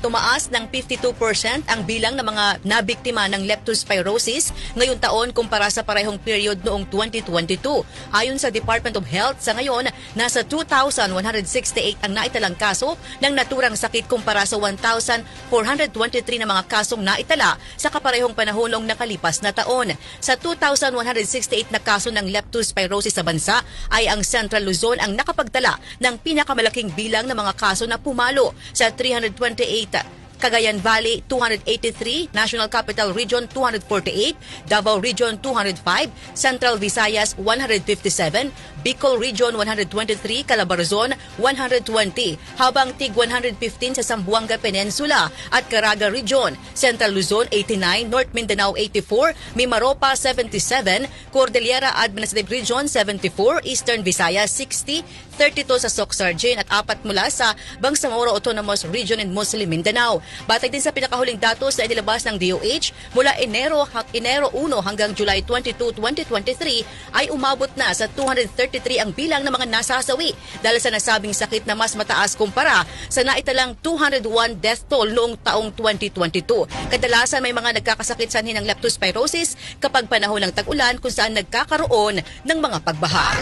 Tumaas ng 52% ang bilang ng mga nabiktima ng leptospirosis ngayong taon kumpara sa parehong period noong 2022. Ayon sa Department of Health, sa ngayon, nasa 2,168 ang naitalang kaso ng naturang sakit kumpara sa 1,423 na mga kasong naitala sa kaparehong panahon noong nakalipas na taon. Sa 2,168 na kaso ng leptospirosis sa bansa, ay ang Central Luzon ang nakapagtala ng pinakamalaking bilang ng mga kaso na pumalo sa 328 nakita Cagayan Valley 283, National Capital Region 248, Davao Region 205, Central Visayas 157, Bicol Region 123, Calabarzon 120, habang tig 115 sa Zamboanga Peninsula at Caraga Region, Central Luzon 89, North Mindanao 84, Mimaropa 77, Cordillera Administrative Region 74, Eastern Visayas 60, 32 sa Socsargin at apat mula sa Bangsamoro Autonomous Region in Muslim Mindanao. Batay din sa pinakahuling datos na inilabas ng DOH, mula Enero, Enero 1 hanggang July 22, 2023 ay umabot na sa 233 ang bilang ng mga nasasawi dahil sa nasabing sakit na mas mataas kumpara sa naitalang 201 death toll noong taong 2022. Kadalasan may mga nagkakasakit sa ng leptospirosis kapag panahon ng tag-ulan kung saan nagkakaroon ng mga pagbaha.